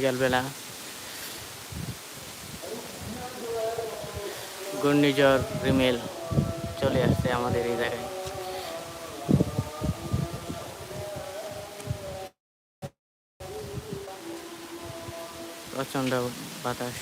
বিকালবেলা ঘূর্ণিঝড় রিমেল চলে আসছে আমাদের এই জায়গায় প্রচণ্ড বাতাস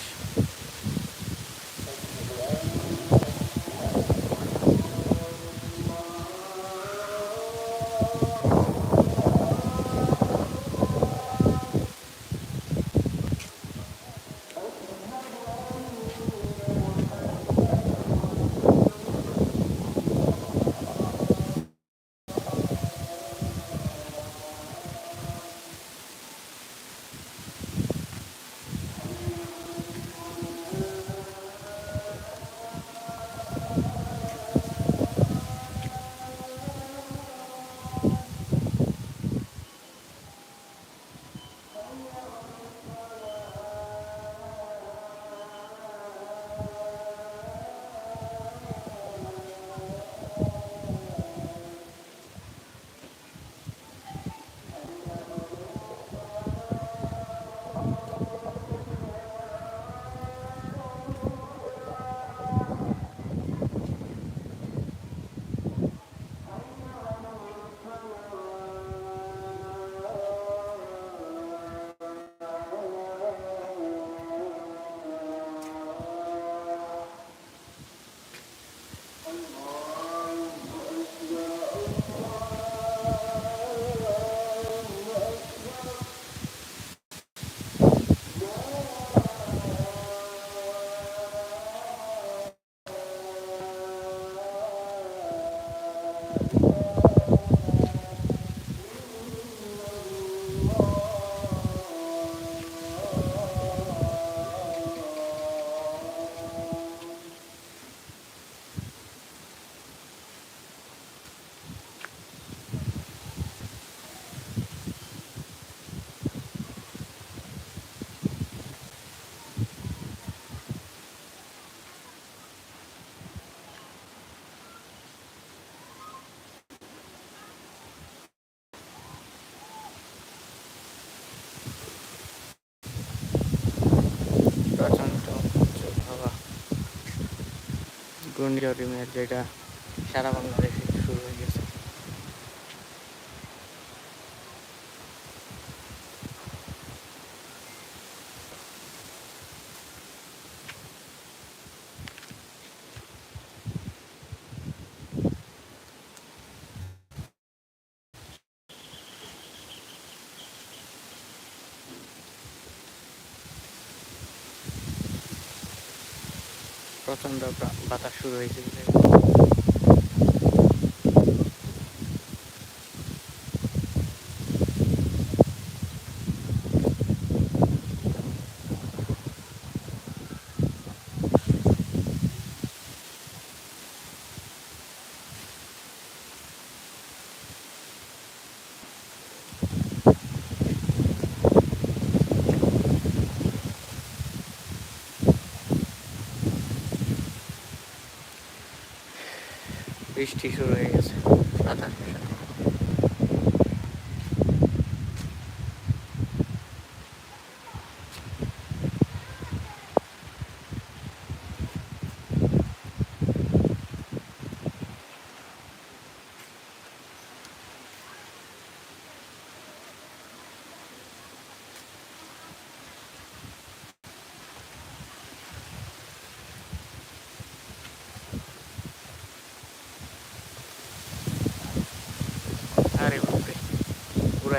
ঘূর্ণিঝড় যেটা সারা বাংলাদেশ প্রচণ্ড বাতাস শুরু হয়েছে বৃষ্টি শুরু হয়ে গেছে সাঁতার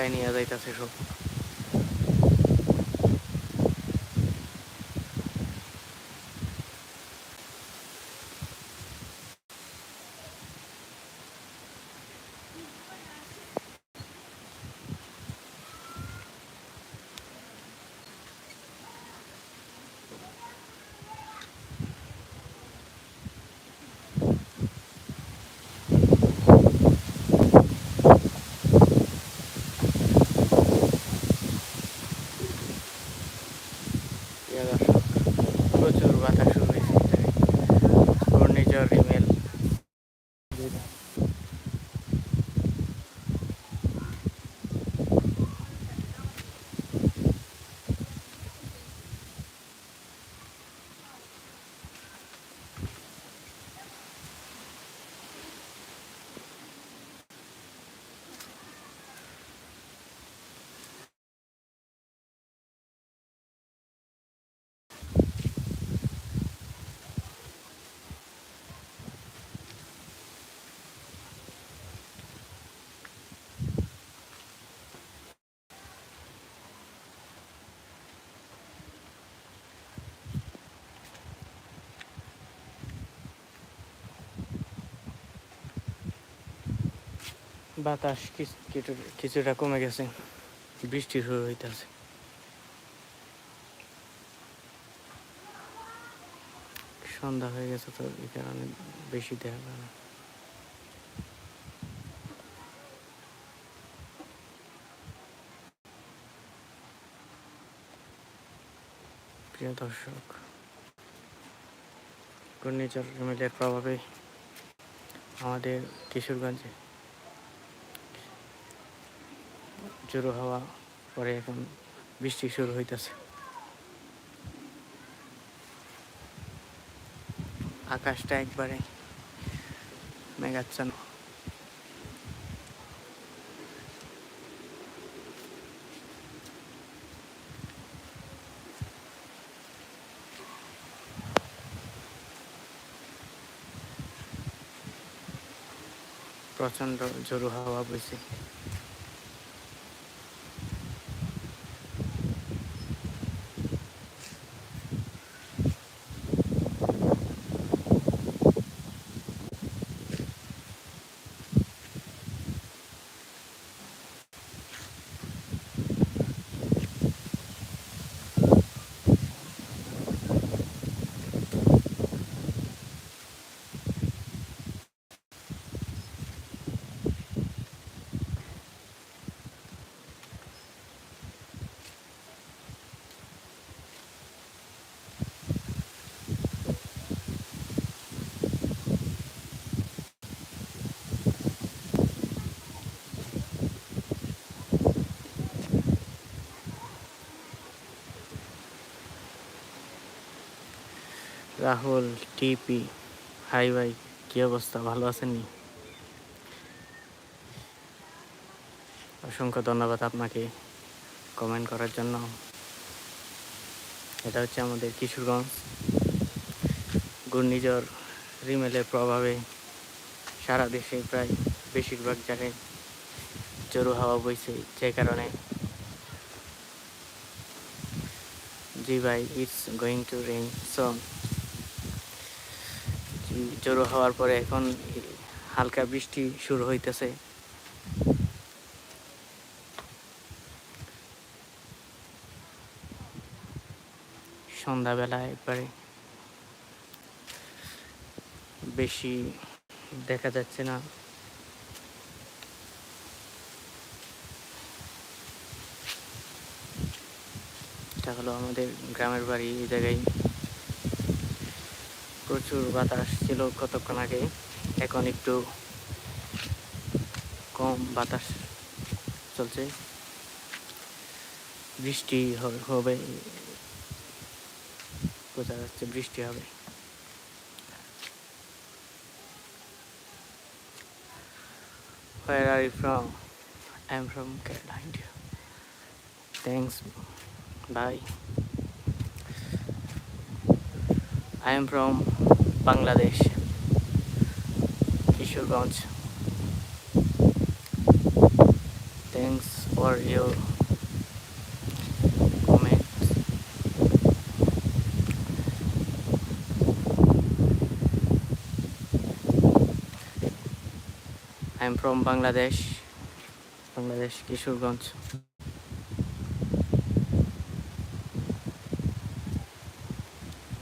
উড়াই নিয়ে যাইতেছে সব বাতাস কিছুটা কমে গেছে বৃষ্টি শুরু হইতেছে সন্ধ্যা হয়ে গেছে তো এই কারণে বেশি দেখা যায় না প্রিয় দর্শক ঘূর্ণিঝড় মিলের প্রভাবে আমাদের কিশোরগঞ্জে জোরো হওয়া পরে এখন বৃষ্টি শুরু হইতেছে আকাশটা একবারে মেঘাচ্ছন্ন প্রচণ্ড জোরু হাওয়া বইছে রাহুল টিপি হাই ভাই কী অবস্থা ভালো আছেননি অসংখ্য ধন্যবাদ আপনাকে কমেন্ট করার জন্য এটা হচ্ছে আমাদের কিশোরগঞ্জ ঘূর্ণিঝড় রিমেলের প্রভাবে সারা দেশে প্রায় বেশিরভাগ জায়গায় জরু হাওয়া বইছে যে কারণে জি ভাই ইটস গোয়িং টু রেইন সং জড়ো হওয়ার পরে এখন হালকা বৃষ্টি শুরু হইতেছে সন্ধ্যাবেলা একবারে বেশি দেখা যাচ্ছে না এটা হলো আমাদের গ্রামের বাড়ি এই জায়গায় প্রচুর বাতাস ছিল কতক্ষণ আগে এখন একটু কম বাতাস চলছে বৃষ্টি হবে বোঝা যাচ্ছে বৃষ্টি হবে Where I from from? I'm from Canada, India. I am from Bangladesh, Kishorganj. Thanks for your comment. I am from Bangladesh, Kishorganj.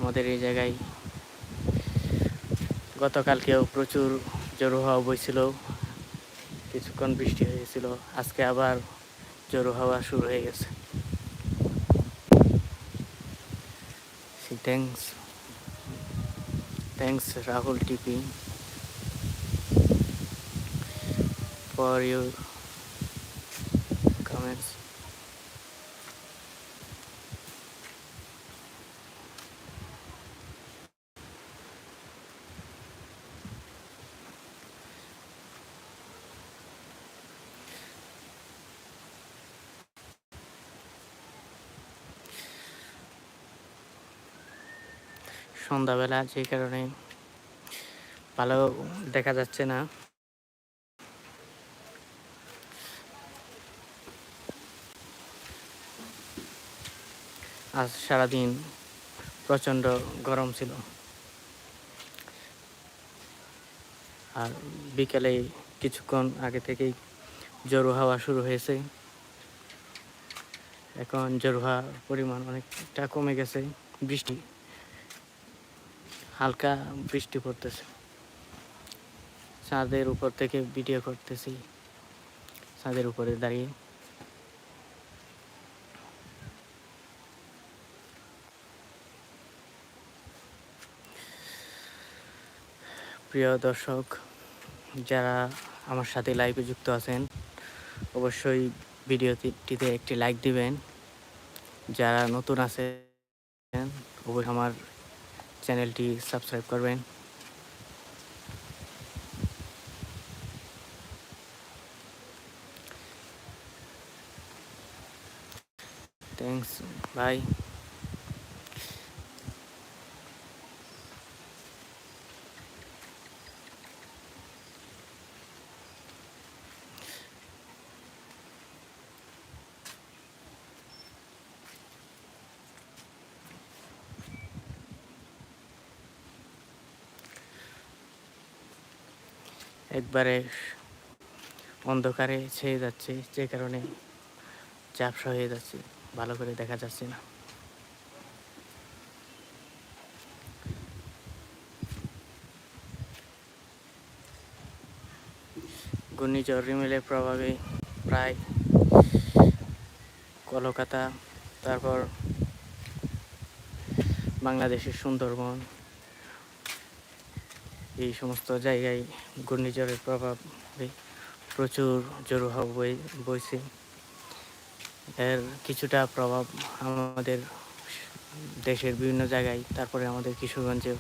আমাদের এই জায়গায় গতকালকেও প্রচুর জরু হাওয়া বইছিল কিছুক্ষণ বৃষ্টি হয়েছিল আজকে আবার জরু হাওয়া শুরু হয়ে গেছে thanks thanks Rahul TP for your সন্ধ্যাবেলা যে কারণে ভালো দেখা যাচ্ছে না আজ সারাদিন প্রচণ্ড গরম ছিল আর বিকেলে কিছুক্ষণ আগে থেকেই জড়ো হাওয়া শুরু হয়েছে এখন জড়ো হাওয়ার পরিমাণ অনেকটা কমে গেছে বৃষ্টি হালকা বৃষ্টি পড়তেছে ছাদের উপর থেকে ভিডিও করতেছি ছাদের উপরে দাঁড়িয়ে প্রিয় দর্শক যারা আমার সাথে লাইভে যুক্ত আছেন অবশ্যই ভিডিওটিতে একটি লাইক দিবেন যারা নতুন আছে অবশ্যই আমার চ্যানেলটি সাবস্ক্রাইব করবেন থ্যাংকস বাই একবারে অন্ধকারে ছেয়ে যাচ্ছে যে কারণে চাপসা হয়ে যাচ্ছে ভালো করে দেখা যাচ্ছে না ঘূর্ণিঝড় রিমেলের প্রভাবে প্রায় কলকাতা তারপর বাংলাদেশের সুন্দরবন এই সমস্ত জায়গায় ঘূর্ণিঝড়ের প্রভাবে প্রচুর জোরো হাওয়া বই বইছে এর কিছুটা প্রভাব আমাদের দেশের বিভিন্ন জায়গায় তারপরে আমাদের কিশোরগঞ্জেও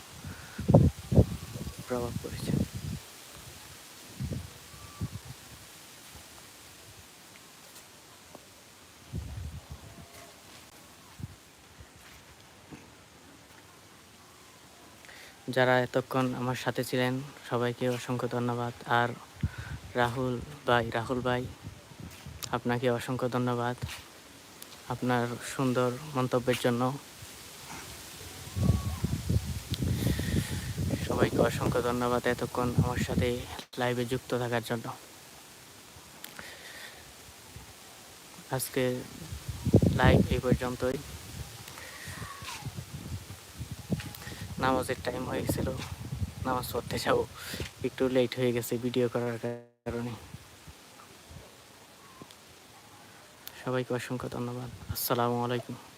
প্রভাব পড়েছে যারা এতক্ষণ আমার সাথে ছিলেন সবাইকে অসংখ্য ধন্যবাদ আর রাহুল ভাই রাহুল ভাই আপনাকে অসংখ্য ধন্যবাদ আপনার সুন্দর মন্তব্যের জন্য সবাইকে অসংখ্য ধন্যবাদ এতক্ষণ আমার সাথে লাইভে যুক্ত থাকার জন্য আজকে লাইভ এই পর্যন্তই নামাজের টাইম হয়ে গেছিলো নামাজ পড়তে যাবো একটু লেট হয়ে গেছে ভিডিও করার কারণে সবাইকে অসংখ্য ধন্যবাদ আসসালামু আলাইকুম